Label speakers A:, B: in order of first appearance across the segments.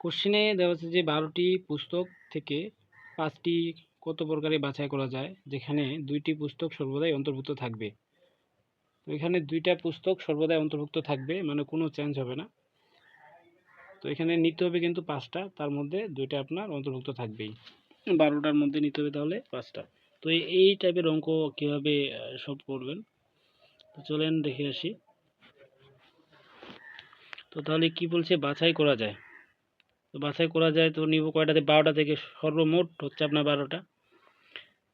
A: কোশ্চেনে দেওয়া আছে যে বারোটি পুস্তক থেকে পাঁচটি কত প্রকারে বাছাই করা যায়, যেখানে দুইটি পুস্তক সর্বদাই অন্তর্ভুক্ত থাকবে। তো এখানে দুইটা পুস্তক সর্বদাই অন্তর্ভুক্ত থাকবে মানে কোনো চেঞ্জ হবে না। তো এখানে নিতে হবে কিন্তু পাঁচটা, তার মধ্যে দুইটা আপনার অন্তর্ভুক্ত থাকবেই। বারোটার মধ্যে নিতে হবে তাহলে পাঁচটা। তো এই টাইপের অঙ্ক কীভাবে সব করবেন? তো চলেন দেখে আসি। তো তাহলে কি বলছে? বাছাই করা যায়। তো বাছাই করা যায়, তো নিব কয়টাতে? বারোটা থেকে সর্বমোট হচ্ছে আপনার বারোটা।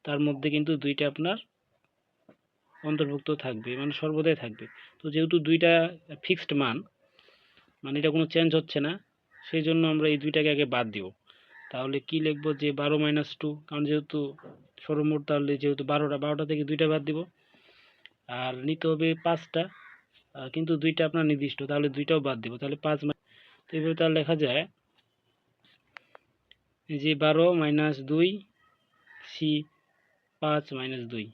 A: তার মধ্যে কিন্তু দুইটা আপনার অন্তর্ভুক্ত থাকবে মানে সর্বদাই থাকবে। তো যেহেতু দুইটা ফিক্সড মান মানে এটা কোনো চেঞ্জ হচ্ছে না, সেই জন্য আমরা এই দুইটাকে আগে বাদ দিব। তাহলে কি লিখব যে বারো মাইনাস টু কারণ যেহেতু সর্বমোট, তাহলে যেহেতু বারোটা বারোটা থেকে দুইটা বাদ দিব। আর নিতে হবে পাঁচটা কিন্তু দুইটা আপনার নির্দিষ্ট, তাহলে দুইটাও বাদ দিব। তাহলে পাঁচ তো এইভাবে তাহলে লেখা যায় এই যে বারো মাইনাস দুই, সি পাঁচ মাইনাস দুই।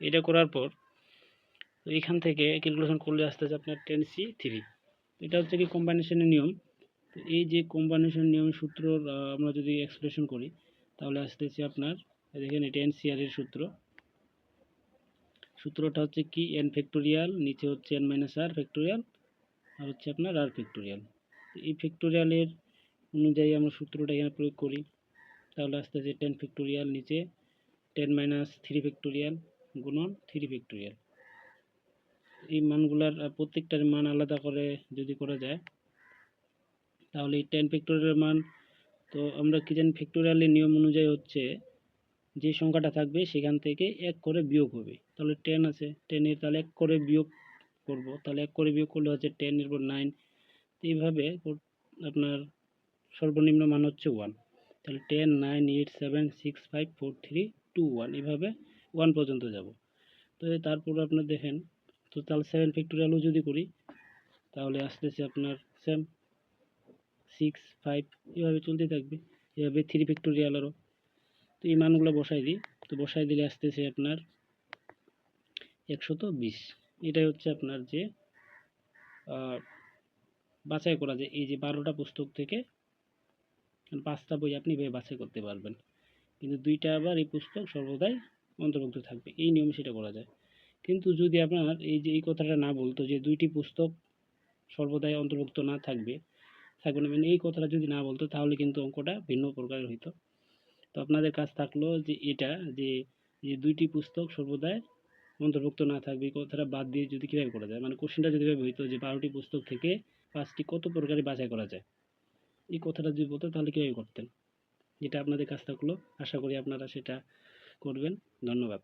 A: এটা করার পর তো এখান থেকে ক্যালকুলেশন করলে আসতেছে আপনার টেন সি থ্রি এটা হচ্ছে কি কম্বাইনেশনের নিয়ম। তো এই যে কম্বাইনেশন নিয়ম সূত্রর আমরা যদি এক্সপ্রেশন করি, তাহলে আসতেছে আপনার দেখেন এটা এন এর সূত্র। সূত্রটা হচ্ছে কি এন ফ্যাক্টোরিয়াল নিচে হচ্ছে n minus r factorial r হচ্ছে আপনার আর ফ্যাক্টোরিয়াল এই ফ্যাক্টোরিয়ালের অনুযায়ী আমরা সূত্রটা এখানে প্রয়োগ করি। তাহলে আসতেছে টেন ফ্যাক্টোরিয়াল নিচে টেন মাইনাস থ্রি ফ্যাক্টোরিয়াল গুণন থ্রি ফ্যাক্টোরিয়াল এই মানগুলার প্রত্যেকটার মান আলাদা করে যদি করা যায়, তাহলে এই টেন ফ্যাক্টোরিয়ালের মান, তো আমরা কি জানি ফ্যাক্টোরিয়ালের নিয়ম অনুযায়ী হচ্ছে যে সংখ্যাটা থাকবে সেখান থেকে এক করে বিয়োগ হবে। তাহলে টেন আছে টেনের তাহলে এক করে বিয়োগ করব। তাহলে এক করে বিয়োগ করলে হচ্ছে টেন এর পর নাইন এইভাবে আপনার সর্বনিম্ন মান হচ্ছে ওয়ান তাহলে ten nine eight seven six five four three two one এভাবে ওয়ান পর্যন্ত যাব। তো তারপর আপনার দেখেন, তো তাহলে সেভেন ফ্যাক্টোরিয়ালও যদি করি, তাহলে আসতেছে আপনার সেম সিক্স ফাইভ এভাবে চলতে থাকবে, এভাবে থ্রি ফ্যাক্টোরিয়াল আরও। তো এই মানগুলো বসাই দিই, তো বসাই দিলে আসতেছে আপনার একশত বিশ। এটাই হচ্ছে আপনার যে বাছাই করা যায় এই যে বারোটা পুস্তক থেকে কারণ পাঁচটা বই আপনি এভাবে বাছাই করতে পারবেন। কিন্তু দুইটা আবার এই পুস্তক সর্বদাই অন্তর্ভুক্ত থাকবে, এই নিয়মে সেটা করা যায়। কিন্তু যদি আপনার এই যে, এই কথাটা না বলতো যে, দুইটি পুস্তক সর্বদাই অন্তর্ভুক্ত না থাকবে থাকবে না মানে এই কথাটা যদি না বলতো, তাহলে কিন্তু অঙ্কটা ভিন্ন প্রকারের হইতো। তো আপনাদের কাজ থাকল যে, এটা যে যে দুইটি পুস্তক সর্বদাই অন্তর্ভুক্ত না থাকবে কথাটা বাদ দিয়ে যদি কীভাবে করা যায়? মানে কোশ্চেনটা যদি হইতো যে, বারোটি পুস্তক থেকে পাঁচটি কত প্রকারে বাছাই করা যায়? এই কথাটা যদি বলতেন, তাহলে কীভাবে করতেন? এটা আপনাদের কাজ থাকল আশা করি আপনারা সেটা করবেন। ধন্যবাদ।